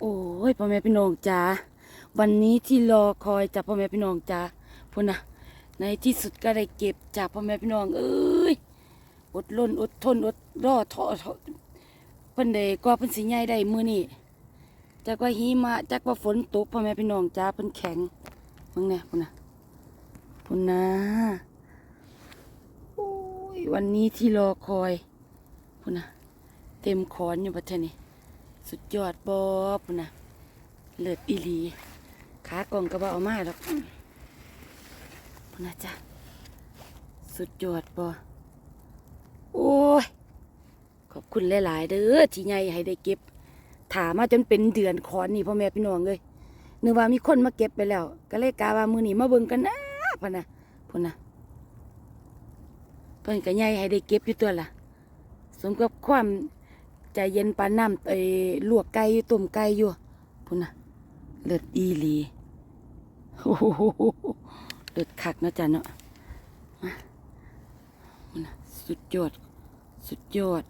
โอ้ยพ่อแม่พี่น้องจ๋าวันนี้ที่รอคอยจากพ่อแม่พี่น้องจ๋าพุ่นนะในที่สุดก็ได้เก็บจากพ่อแม่พี่น้อง เอ้ยอดล้นอดทนอดรอทอทอเพิ่นได้กว่าเพิ่นสิใหญ่ได้มื้อนี้จักว่าหิมะจักว่าฝนตกพ่อแม่พี่น้องจ๋าเพิ่นแข็งมึงเนี่ยพุ่นนะพุ่นนะโอ้ยวันนี้ที่รอคอยพุ่นนะเต็มขอนอยู่ประเทศนี้ สุดยอดบอปุ่นะเลิศอีลีขากล่องกระบะเอามาหรอกนะจ๊ะ สุดยอดบอโอ้ย ขอบคุณหลาย ๆ เด้อที่ใหญ่ให้ได้เก็บ ถามาจนเป็นเดือนคอนนี่พ่อแม่พี่น้องเลยนึกว่ามีคนมาเก็บไปแล้ว ก็เลยกาว่ามือนีมาเบิ่งกันนะพ่นนะพุ่นนะเพิ่นก็ใหญ่ให้ได้เก็บอยู่ตัวล่ะสมกับความ ใจเย็นปานน้ำไอ้ลวกไก่อยู่ต้มไก่อยู่พุ่นน่ะเลือดอีหลีโอ้โหเลือดคักเนาะจ๊ะเนาะมาพุ่นะสุดยอด สุดยอด